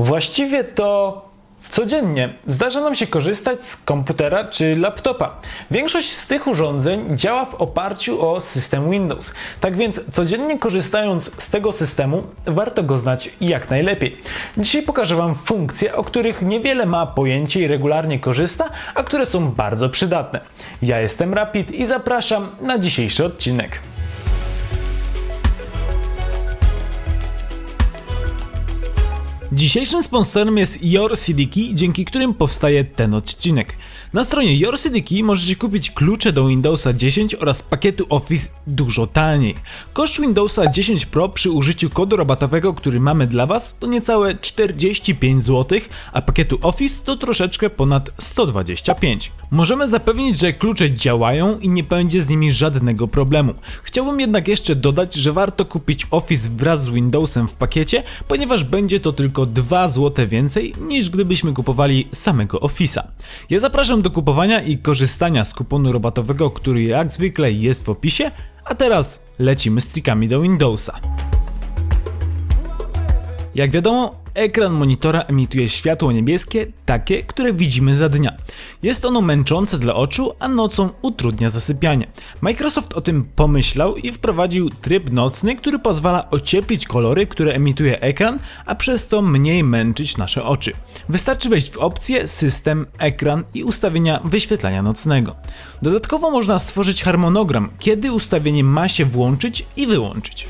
Właściwie to codziennie zdarza nam się korzystać z komputera czy laptopa. Większość z tych urządzeń działa w oparciu o system Windows. Tak więc codziennie korzystając z tego systemu, warto go znać jak najlepiej. Dzisiaj pokażę Wam funkcje, o których niewiele ma pojęcie i regularnie korzysta, a które są bardzo przydatne. Ja jestem Rapid i zapraszam na dzisiejszy odcinek. Dzisiejszym sponsorem jest Your CDKey, dzięki którym powstaje ten odcinek. Na stronie Your CDKey możecie kupić klucze do Windowsa 10 oraz pakietu Office dużo taniej. Koszt Windowsa 10 Pro przy użyciu kodu rabatowego, który mamy dla Was to niecałe 45 zł, a pakietu Office to troszeczkę ponad 125. Możemy zapewnić, że klucze działają i nie będzie z nimi żadnego problemu. Chciałbym jednak jeszcze dodać, że warto kupić Office wraz z Windowsem w pakiecie, ponieważ będzie to tylko 2 zł więcej niż gdybyśmy kupowali samego Office'a. Ja zapraszam do kupowania i korzystania z kuponu rabatowego, który jak zwykle jest w opisie, a teraz lecimy z trikami do Windowsa. Jak wiadomo, ekran monitora emituje światło niebieskie, takie, które widzimy za dnia. Jest ono męczące dla oczu, a nocą utrudnia zasypianie. Microsoft o tym pomyślał i wprowadził tryb nocny, który pozwala ocieplić kolory, które emituje ekran, a przez to mniej męczyć nasze oczy. Wystarczy wejść w opcję, system, ekran i ustawienia wyświetlania nocnego. Dodatkowo można stworzyć harmonogram, kiedy ustawienie ma się włączyć i wyłączyć.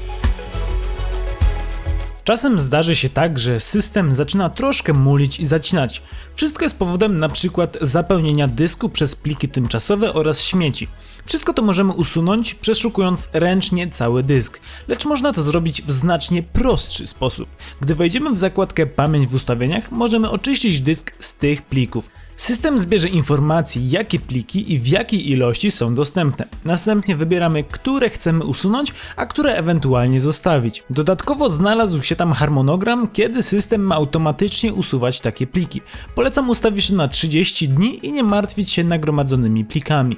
Czasem zdarzy się tak, że system zaczyna troszkę mulić i zacinać. Wszystko jest powodem przykład zapełnienia dysku przez pliki tymczasowe oraz śmieci. Wszystko to możemy usunąć przeszukując ręcznie cały dysk, lecz można to zrobić w znacznie prostszy sposób. Gdy wejdziemy w zakładkę Pamięć w ustawieniach, możemy oczyścić dysk z tych plików. System zbierze informacje, jakie pliki i w jakiej ilości są dostępne. Następnie wybieramy, które chcemy usunąć, a które ewentualnie zostawić. Dodatkowo znalazł się tam harmonogram, kiedy system ma automatycznie usuwać takie pliki. Polecam ustawić to na 30 dni i nie martwić się nagromadzonymi plikami.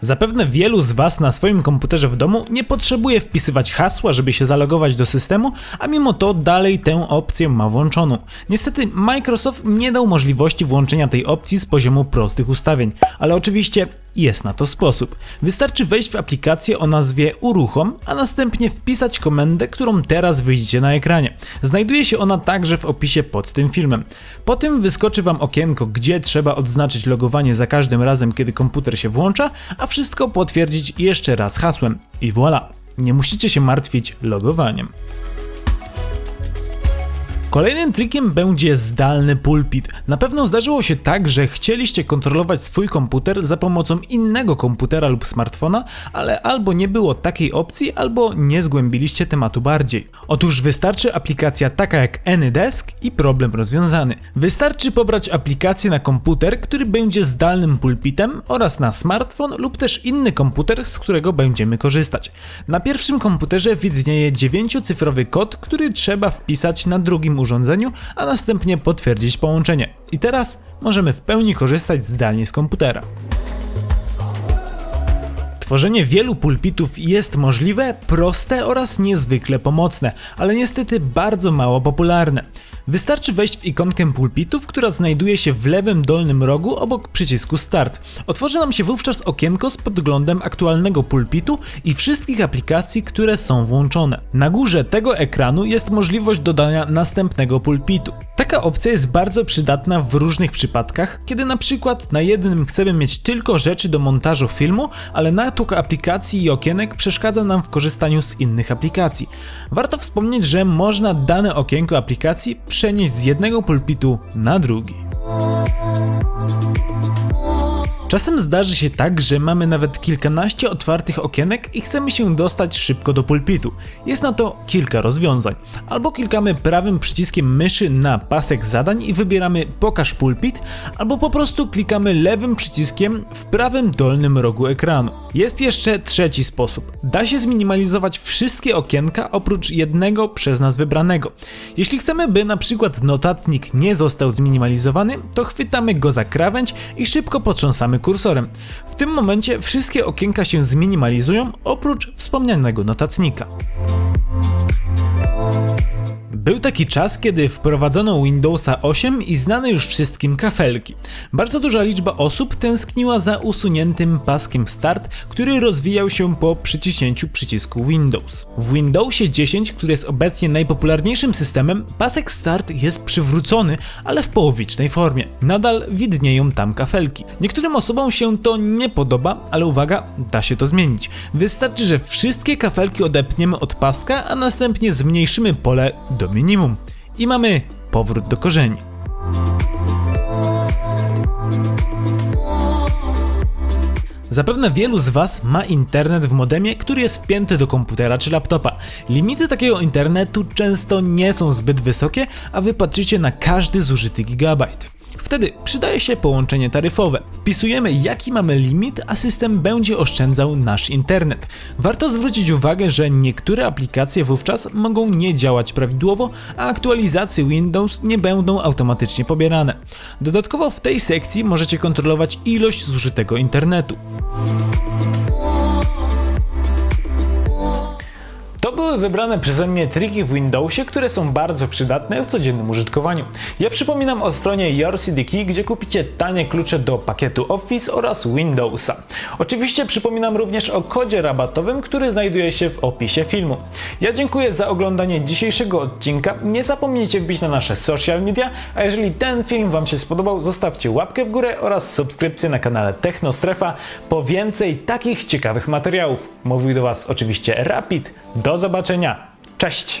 Zapewne wielu z Was na swoim komputerze w domu nie potrzebuje wpisywać hasła, żeby się zalogować do systemu, a mimo to dalej tę opcję ma włączoną. Niestety Microsoft nie dał możliwości włączenia tej opcji z poziomu prostych ustawień, ale oczywiście jest na to sposób. Wystarczy wejść w aplikację o nazwie Uruchom, a następnie wpisać komendę, którą teraz widzicie na ekranie. Znajduje się ona także w opisie pod tym filmem. Po tym wyskoczy Wam okienko, gdzie trzeba odznaczyć logowanie za każdym razem, kiedy komputer się włącza, a wszystko potwierdzić jeszcze raz hasłem. I voilà! Nie musicie się martwić logowaniem. Kolejnym trikiem będzie zdalny pulpit. Na pewno zdarzyło się tak, że chcieliście kontrolować swój komputer za pomocą innego komputera lub smartfona, ale albo nie było takiej opcji, albo nie zgłębiliście tematu bardziej. Otóż wystarczy aplikacja taka jak AnyDesk i problem rozwiązany. Wystarczy pobrać aplikację na komputer, który będzie zdalnym pulpitem oraz na smartfon lub też inny komputer, z którego będziemy korzystać. Na pierwszym komputerze widnieje 9-cyfrowy kod, który trzeba wpisać na drugim urządzeniu, a następnie potwierdzić połączenie. I teraz możemy w pełni korzystać zdalnie z komputera. Tworzenie wielu pulpitów jest możliwe, proste oraz niezwykle pomocne, ale niestety bardzo mało popularne. Wystarczy wejść w ikonkę pulpitów, która znajduje się w lewym dolnym rogu obok przycisku Start. Otworzy nam się wówczas okienko z podglądem aktualnego pulpitu i wszystkich aplikacji, które są włączone. Na górze tego ekranu jest możliwość dodania następnego pulpitu. Taka opcja jest bardzo przydatna w różnych przypadkach, kiedy na przykład na jednym chcemy mieć tylko rzeczy do montażu filmu, ale natłok aplikacji i okienek przeszkadza nam w korzystaniu z innych aplikacji. Warto wspomnieć, że można dane okienko aplikacji przenieść z jednego pulpitu na drugi. Czasem zdarzy się tak, że mamy nawet kilkanaście otwartych okienek i chcemy się dostać szybko do pulpitu. Jest na to kilka rozwiązań. Albo klikamy prawym przyciskiem myszy na pasek zadań i wybieramy pokaż pulpit, albo po prostu klikamy lewym przyciskiem w prawym dolnym rogu ekranu. Jest jeszcze trzeci sposób. Da się zminimalizować wszystkie okienka oprócz jednego przez nas wybranego. Jeśli chcemy, by na przykład notatnik nie został zminimalizowany, to chwytamy go za krawędź i szybko potrząsamy kursorem. W tym momencie wszystkie okienka się zminimalizują oprócz wspomnianego notatnika. Był taki czas, kiedy wprowadzono Windowsa 8 i znane już wszystkim kafelki. Bardzo duża liczba osób tęskniła za usuniętym paskiem Start, który rozwijał się po przyciśnięciu przycisku Windows. W Windowsie 10, który jest obecnie najpopularniejszym systemem, pasek Start jest przywrócony, ale w połowicznej formie. Nadal widnieją tam kafelki. Niektórym osobom się to nie podoba, ale uwaga, da się to zmienić. Wystarczy, że wszystkie kafelki odepniemy od paska, a następnie zmniejszymy pole do minimum. I mamy powrót do korzeni. Zapewne wielu z Was ma internet w modemie, który jest wpięty do komputera czy laptopa. Limity takiego internetu często nie są zbyt wysokie, a Wy patrzycie na każdy zużyty gigabajt. Wtedy przydaje się połączenie taryfowe. Wpisujemy jaki mamy limit, a system będzie oszczędzał nasz internet. Warto zwrócić uwagę, że niektóre aplikacje wówczas mogą nie działać prawidłowo, a aktualizacje Windows nie będą automatycznie pobierane. Dodatkowo w tej sekcji możecie kontrolować ilość zużytego internetu. Były wybrane przeze mnie triki w Windowsie, które są bardzo przydatne w codziennym użytkowaniu. Ja przypominam o stronie YourCDKey, gdzie kupicie tanie klucze do pakietu Office oraz Windowsa. Oczywiście przypominam również o kodzie rabatowym, który znajduje się w opisie filmu. Ja dziękuję za oglądanie dzisiejszego odcinka. Nie zapomnijcie wbić na nasze social media, a jeżeli ten film Wam się spodobał, zostawcie łapkę w górę oraz subskrypcję na kanale Technostrefa po więcej takich ciekawych materiałów. Mówił do Was oczywiście Rapid. Do zobaczenia. Cześć!